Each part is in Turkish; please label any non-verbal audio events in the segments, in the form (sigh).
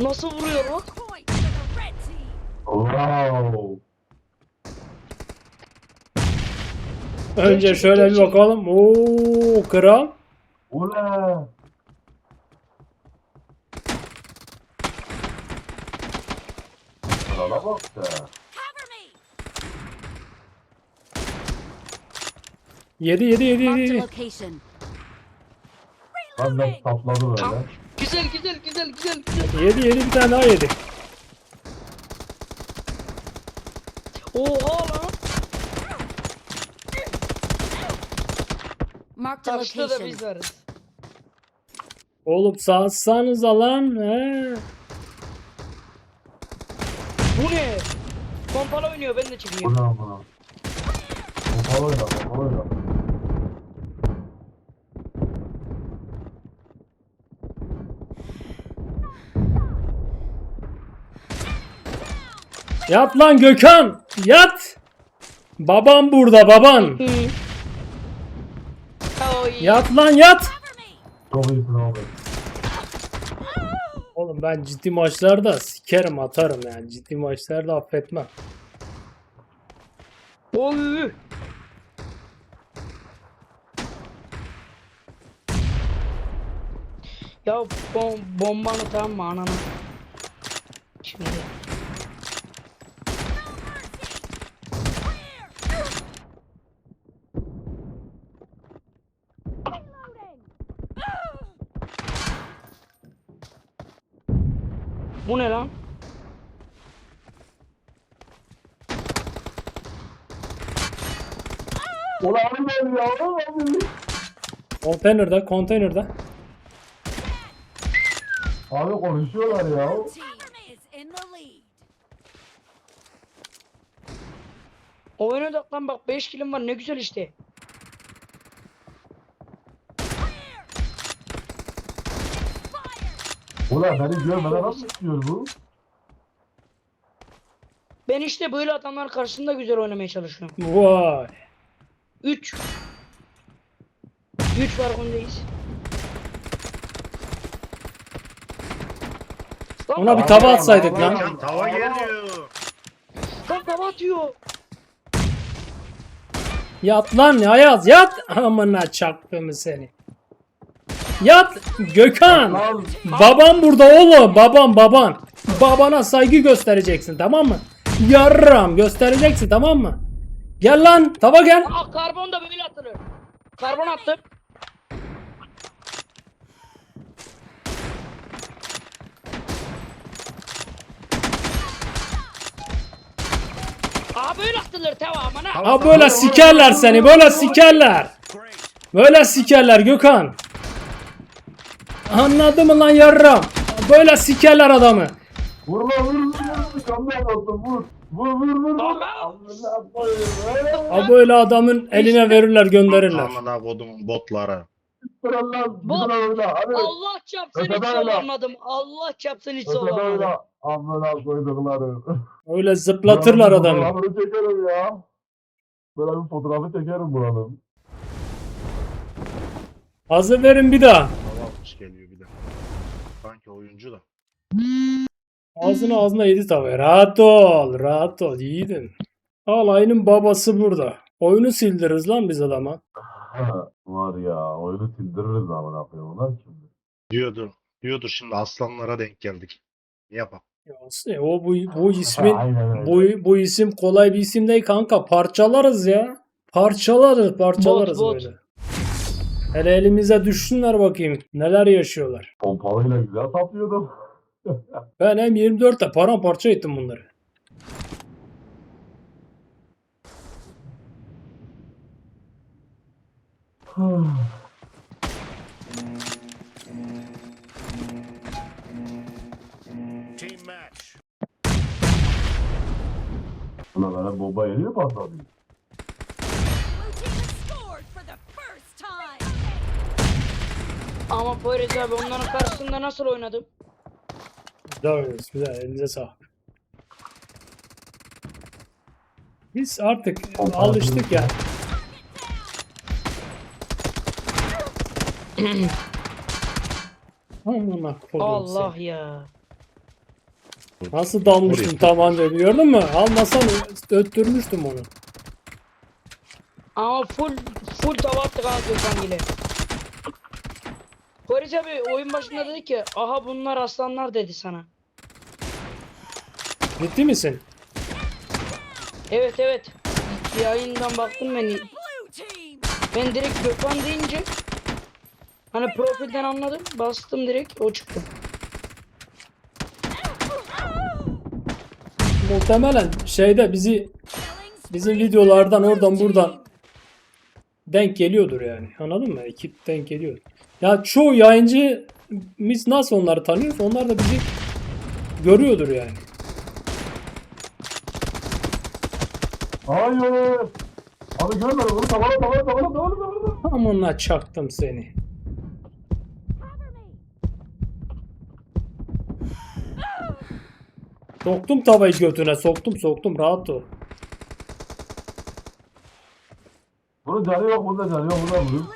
Nasıl vuruyor o? Point to the red team. Wow. Önce Gerçek, şöyle bir gerçek. bakalım. Oo kral. Ula. Krala bak da. Cover me. Yedi yedi yedi Marked a yedi. location. Lan ben sapladı böyle. Güzel güzel güzel güzel güzel. Yedi yedi bir tane daha yedi. Oha lan. Marked a Karşıda da location. biz varız. Oğlum satsanız lan. He. Bu ne? Pompalı oynuyor ben de çıkmıyorum. ne amına? Pompalı oyna, pompalı oyna. Yat lan Gökhan. Yat. Babam burada baban. Yat lan yat. Cover me. Çok iyisin abi. Oğlum ben ciddi maçlarda sikerim atarım yani. Ciddi maçlarda affetmem. Oy. Ya bom bombanı tamam mı ananı? Şimdi. Bu ne lan? Ulan abi ya. Abi. Konteynerde konteynerde. Abi konuşuyorlar ya. Oyuna odaklan bak 5 kilim var ne güzel işte. Ulan beni görmeden nasıl istiyor bu? Ben işte böyle adamlar karşısında güzel oynamaya çalışıyorum. Vay. 3 3 var öndeyiz. Lan, Ona bir tava atsaydık lan. Lan Tava geliyor. lan tava atıyor. Yat lan Ayaz yat. Amına çaktım seni. Yat Gökhan. Babam burada oğlum. Babam baban. Babana saygı göstereceksin tamam mı? Yarram göstereceksin tamam mı? Gel lan tava gel. Aa karbon da böyle atılır. Karbon attım. Aa böyle atılır tamam ana. Ha böyle sikerler seni böyle sikerler. Böyle sikerler Gökhan. Anladın mı lan yarram? Böyle sikerler adamı. Vur lan vur vur vur. Kamyon attım vur. Vur vur vur. Ha böyle adamın eline verirler gönderirler. Amına kodumun. Hadi. Allah çapsın hiç olamadım. Allah çapsın hiç oyna. Amına koydukları. Öyle zıplatırlar adamı. Fotoğrafını çekerim ya. Böyle bir fotoğrafı çekerim buranın. Hazır verin bir daha. Oyuncu da. Ağzına ağzına yedi tava. Rahat ol. Rahat ol. Yiğidim. Alayının babası burada. Oyunu sildiririz lan biz adama. (laughs) Var ya oyunu sildiririz amına koyayım. Onlar kimdi? Diyordur. Diyordur şimdi aslanlara denk geldik. Ne yapalım? Ya, o bu, bu ismin (laughs) bu, bu isim kolay bir isim değil kanka. Parçalarız ya. Parçalarız parçalarız Bot, bot. Hele elimize düşsünler bakayım. Neler yaşıyorlar. Pompalıyla güzel saplıyordum. (laughs) Ben M24'te paramparça ettim bunları. Team match. Bana bomba yedi mi patladı? Ama Poyraz abi onların karşısında nasıl oynadım? Güzel oynuyoruz. Güzel. Elinize sağlık. Biz artık alıştık ya. (clears throat) Allah ya. Nasıl dalmıştım Oraya. tabanca gördün mü? Almasan öttürmüştüm onu. Ama full full tava attık ha Gökhan ile. Barış abi oyun başında dedi ki aha bunlar aslanlar dedi sana. Ciddi misin? Evet evet. Yayından baktım ben. Ben direkt Gökhan deyince hani profilden anladım. Bastım direkt o çıktı. Muhtemelen şeyde bizi bizim videolardan oradan buradan. Denk geliyordur yani. Anladın mı? Ekip denk geliyor. Ya çoğu yayıncı biz nasıl onları tanıyoruz? Onlar da bizi görüyordur yani. Hayır. Abi görmedim bunu tavana tavana tavana tavana tavana. Amına çaktım seni. Soktum tavayı götüne soktum soktum rahat ol. Bunun canı yok bunda canı yok bunda vurayım.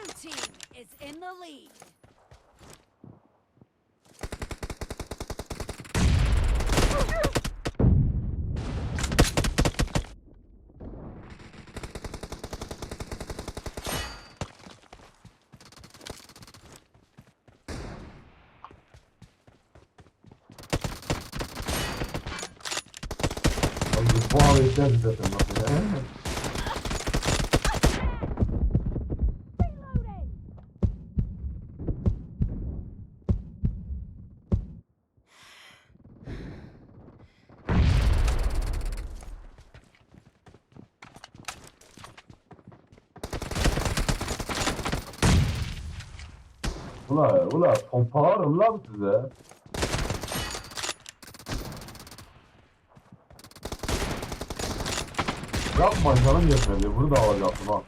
Abi bu hava ihtiyacı zaten bak Ula ula pompalarım lan size. Yapma canım yetmedi. Bunu da alacaktım ha.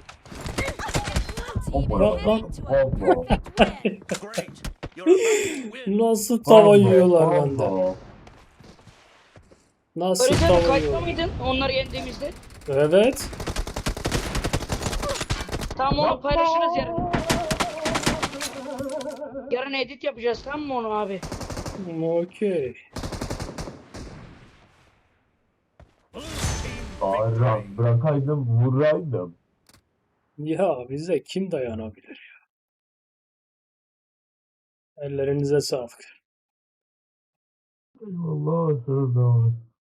Hoppa. win. (laughs) Nasıl tava yiyorlar bende. Nasıl Barış abi tava kayıtta yiyorlar? mıydın onları yendiğimizde? Evet. Tamam onu paylaşırız yarın. Yarın edit yapacağız tamam mı onu abi? Okey. Bayram bırakaydım vuraydım. Ya bize kim dayanabilir ya? Ellerinize sağlık. Eyvallah. Sağ olun.